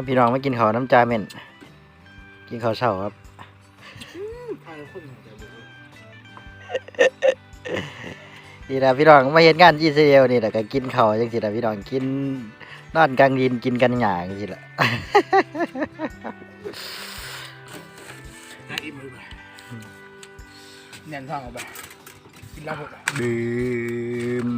าพี่น้องมากินข้าวน้ำจาเม่นกินข้าวเช้าครับทางคนของแต่บุญนี่นะพี่น้องมาเห็นงานอิสราเอลนี่แหละก็กินข้าวจังสินะพี่น้องกินนอนกลางดินกินกันหยาจังสิละน่าอิ่มเลยไปแน่นท้องเอาไปกินแล้วหมดอะดื่ม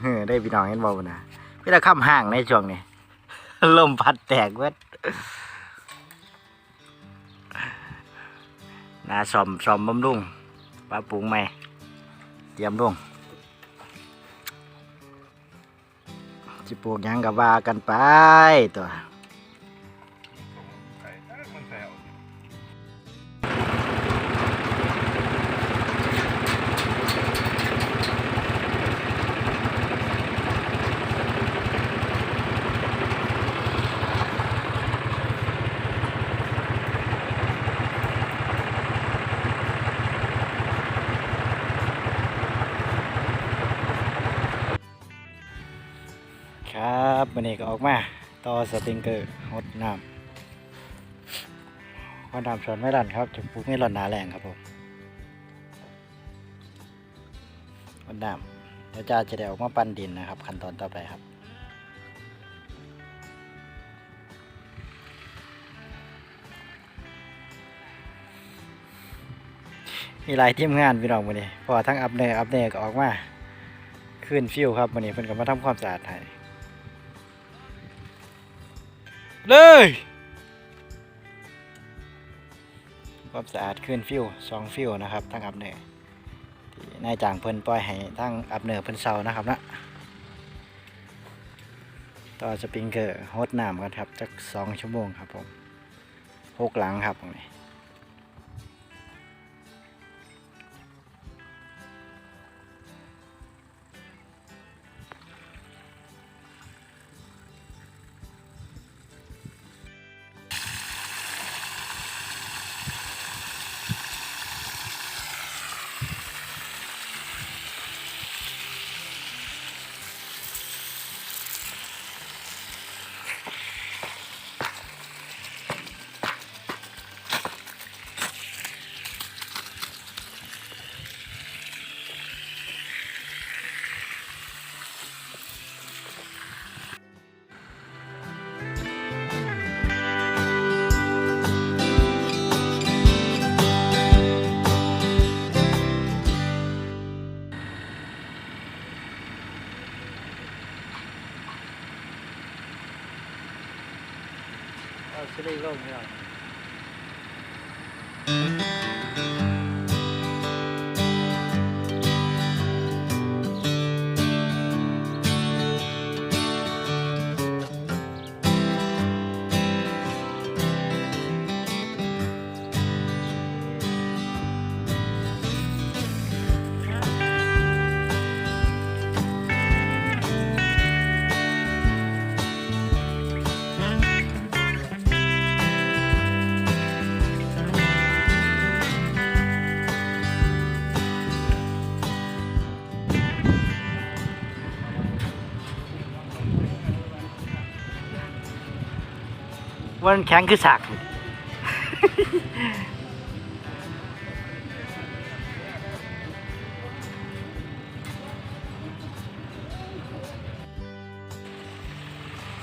เฮ้อได้พี่น้องเห็นบ่นะพี่ตะข้ามห่างในช่วงนี้ ลมพัดแตกเว้ยนาซอมซอมบำรุงปลาปรุงใหม่เตรียมลงจิปลูกยังกับว่ากันไปตัว วันนี้ก็ออกมาต่อสปริงเกอร์ฮดน้ำฮดน้ำสวนไม่รันครับจะปลูกไม่รันหนาแรงครับผมฮดน้ำเดี๋ยวจะจะได้ออกมาปั้นดินนะครับ ขั้นตอนต่อไปครับมีหลายทีมงานพี่น้องวันนี้พอทั้งอัพเนอร์อัพเนอร์ก็ออกมาขึ้นฟิวครับวันนี้เพิ่นก็มาทำความสะอาดให้ เลยความสะอาดขึ้นฟิวสองฟิวนะครับทั้งอับเนอร์นายจ่างเพิ่นปล่อยให้ทั้งอับเนอร์เพิ่นเซานะครับนะต่อสปริงเกอร์ฮดน้ำกันครับจักสองชั่วโมงครับผมหกหลังครับตรงนี้ วันแข็งคือสากนี่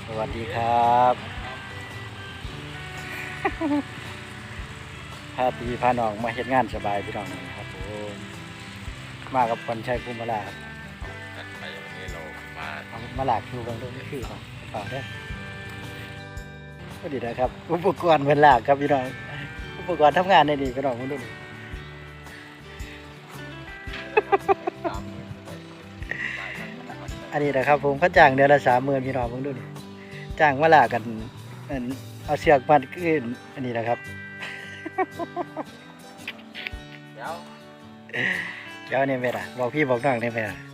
สวัสดีครับพาตีพาน้องมาเฮ็ดงานสบายพี่น้องครับผมมากับคนชัยภูมิมาลาครับไปวันนี้เรามาเอามาหลากดูบางตรงนี้คือของต่อได้อก็ ดีนะครับ อุปกรณ์เป็นหลากครับพี่น้อง อุปกรณ์ทำงานได้ดีพี่น้องมาดูดิตามมือไปได้กันนะครับอันนี้นะครับ ผมเขาจ้างเดือนละสามหมื่นพี่น้องมาดูดิจ้างมาหลากกันอันเอาเสือกมัดขึ้นอันนี้นะครับเดี๋ยวเดี๋ยวเนี่ยไม่ละบอกพี่บอกน้องเนี่ยไม่ละ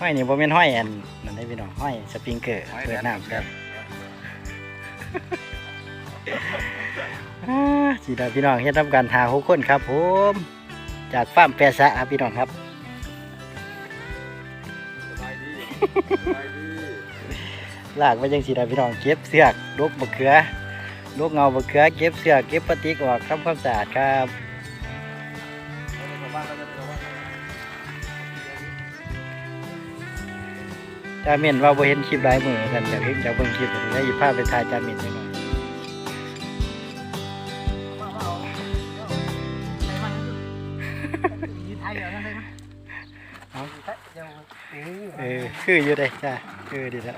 ห้อยนี่ผมเป็นห้อยอันนั่นได้พี่น้องห้อยสปริงเกอร์เปิดน้ำครับอ่าสีดาพี่น้องเฮ็ดทำการหาหกคนครับผมจากฟาร์มแปรสะครับพี่น้องครับสบายดีไปดิลากไปจังสีได้พี่น้องเก็บเสือกลูกบะเขือลูกเงาบะเขือเก็บเสือกเก็บปฏิกออกทำความสะอาดครับ จาเมนว่าบ่เห็นคลิปหลายมือกันอยากเห็นจากเบิ่งคลิปเลยหยิบภาพไปถ่ายจาเมนจังหน่อยเออคืออยู่ได้จ้าเออดีแล้ว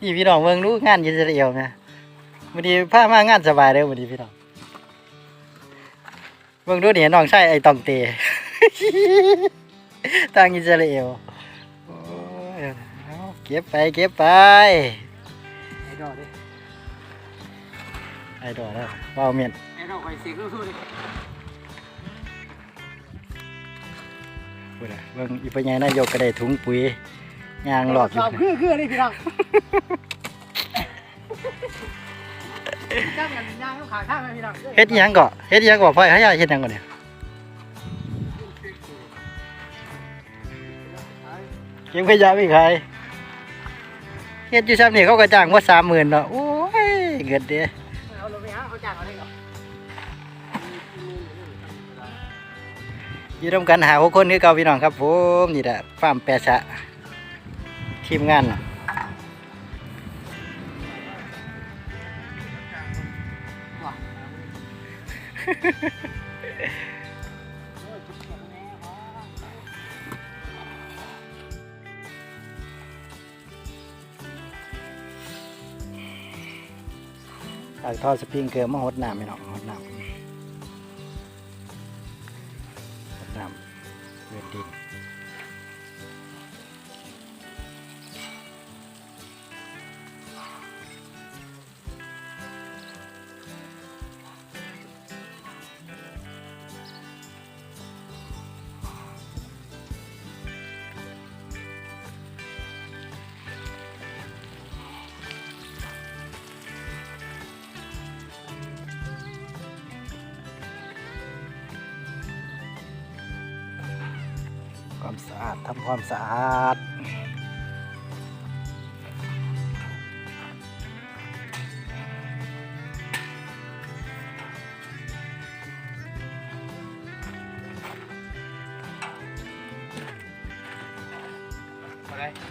นี่พี่น้องเมืองรู้งานยินเดียวนะวันนี้พามางานสบายเลยวันนี้พี่น้องเมืองรู้นี่น้องใช่ไอ้ตองเตทางอิสราเอล เอาเก็บไปเก็บไป ไอ้ดอกดิไอ้ดอกแล้วว้าวเมียนไอ้ดอกไปเสียงสู้ๆดิพูดอะเบิ่งอีปัญญานายกก็ได้ถุงปุ๋ยยางหลอดอยู่ชอบคือคือนี่พี่น้องจ้างกันย่างลูกขาข้างเลยพี่น้องเฮ็ดอิหยังก่อเฮ็ดอิหยังก่อพ่อให้ยายเฮ็ดหยังก่อนเนี่ยเก็บขยะไม่ขาย เฮ็ดอยู่ซ้ำนี่เขาก็จ้างว่าสามหมื่นเนาะโอ้ยเงินเด้เอาลงไปหาเขาจ้างเอาเลยเหรออยู่ร่วมกันหาหกคนคือเก่าพี่น้องครับผมนี่แหละฟาร์มแปะสะทีมงาน น่ะว่ะตากท่อสปริงเกอร์มาหดน้ำพี่น้องหดน้ำ ความสะอาดทำความสะอาดไป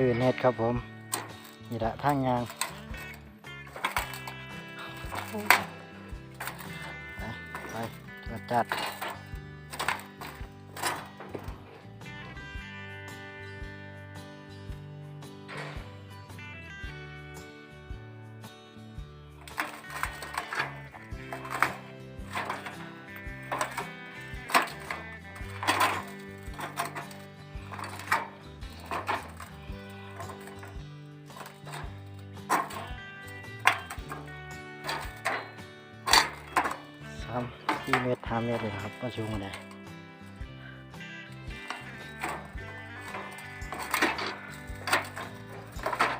ดื้อแนเน็ตครับผม นี่ละทางยางไปไปจัดจัด สามสี่เมตรห้าเมตรเลยครับก็ชูมาได้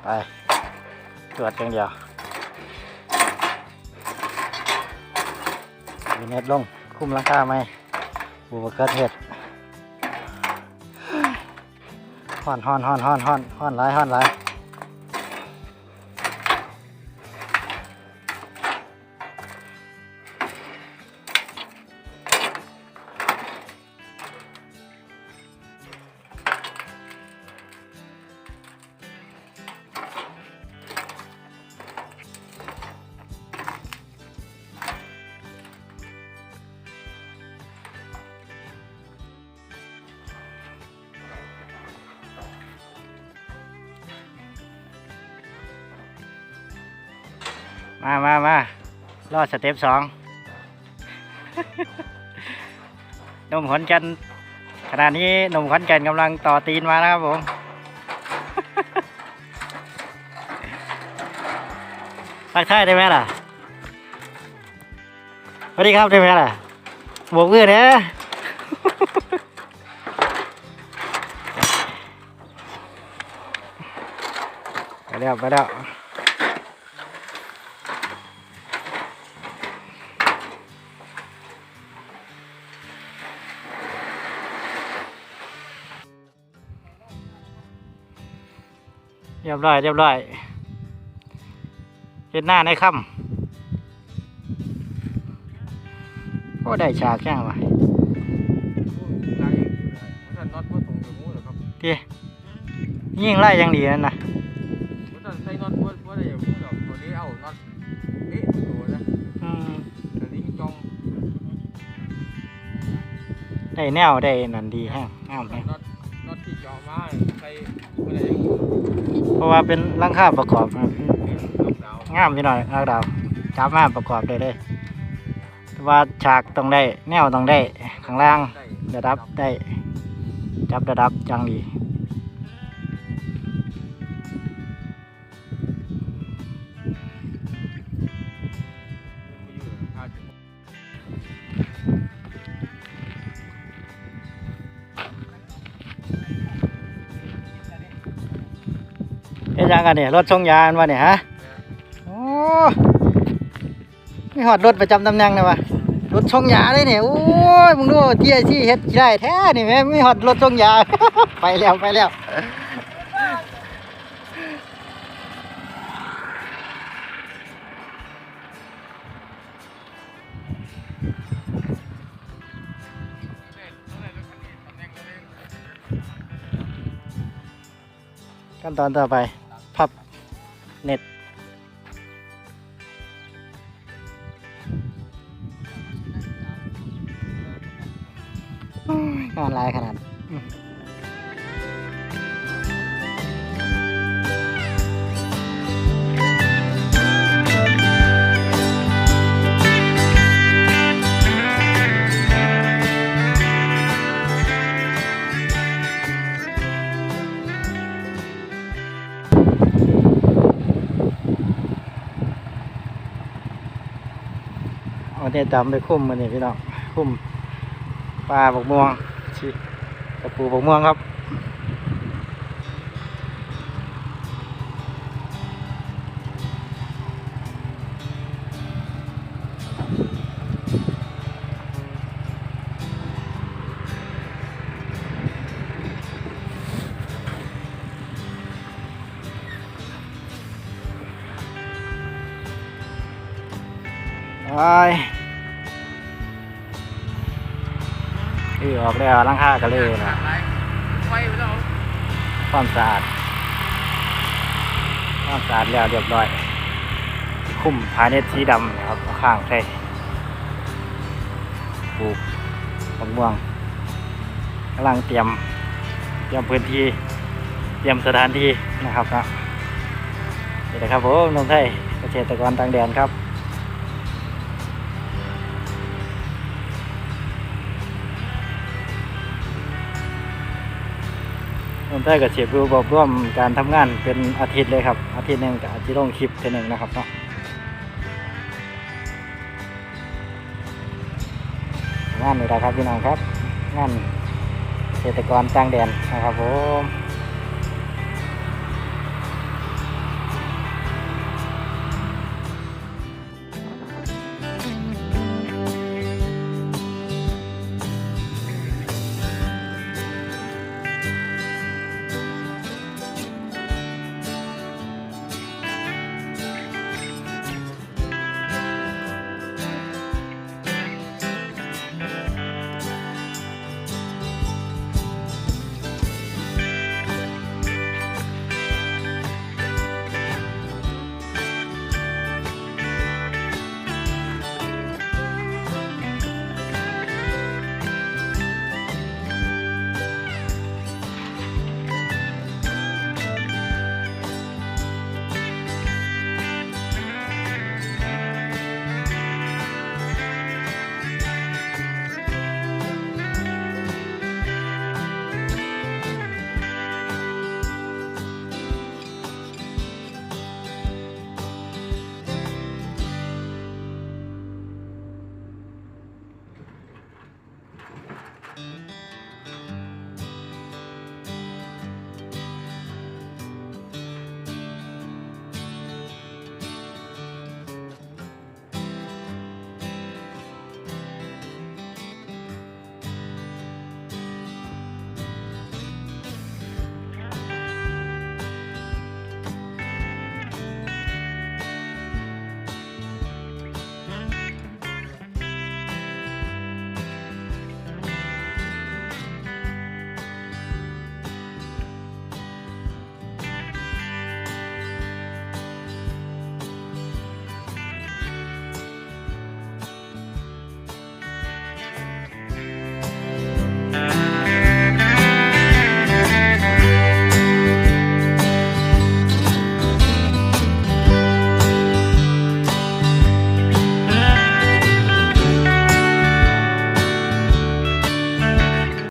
ไปตรวจอย่างเดียวมีเน็ตลง คุ้มราคาไหมบูบเกิดเห็ดฮ้อนฮ้อนฮ้อนฮ้อนฮ้อนฮ้อนหลายฮ้อนหลาย มามามาลอดสเต็ปสองหนุ่มขอนกันขณะนี้หนุ่มขอนแก่นกำลังต่อตีนมานะครับผม ทักทายได้ไหมล่ะ สวัสดีครับได้ไหมล่ะโบกมือนะไปแล้วไปแล้ว บร้อยเรียบร้อยเห็นหน้าในค่ำโอ้ได้ฉากแค่วะไล่ท่านน็อตว่าตรงกับมูเหรอครับที่ยิ่งไล่ยังดีนั่นนะท่านใส่น็อตว่าว่าได้อย่างมูหรอกตัวนี้เอาน็อตเอ๊ะตัวนะอืมแต่นี้จองได้แนวได้นั่นดีแห้งงามแห้ง เพราะว่าเป็นลังคาประกอบนะลูกดาวงามพี่น้อยนักดาวจับมาประกอบได้เลยว่าฉากต้องได้ แนวต้องได้ ข้างล่างระดับได้ จับระดับจังดี ยังกันเนี่ยรถชงยานวะเนี่ยฮะโอ้ไม่หอดรถประจำตำแหน่งเลยวะรถชงยาเลยเนี่ยโอ้ยมึงดูเที่ยที่เฮ็ดขี้ได้แท้นี่แม่ไม่หอดรถชงยา ไปแล้วไปแล้วขั้นตอนต่อไป เน็ตโอ้ยงานหลายขนาด ดำไปคุ้มมันนี่พี่น้องคุ้มปลาบกม่วงชิกระปูบกม่วงครับไป อือออกแล้วล้างค่ากันเลยนะไฟไปแล้วความสะอาดความสะอาดแล้วเรียบร้อย คุ้มพาเน็ตสีดำนะครับเอาข้างใส่ปลูกมะม่วงกำลังเตรียมเตรียมพื้นที่ เตรียมสถานที่นะครับนะนี่นะครับผมนมไทยเกษตรกรต่างแดนครับ ผมได้กับเชฟรูบอกร่วมการทำงานเป็นอาทิตย์เลยครับ อาทิตย์หนึ่งกับอาทิตย์ลงคลิปเท่านึงนะครับเนาะงานนี่แหละครับพี่น้องครับ งานเกษตรกรต่างแดนนะครับผม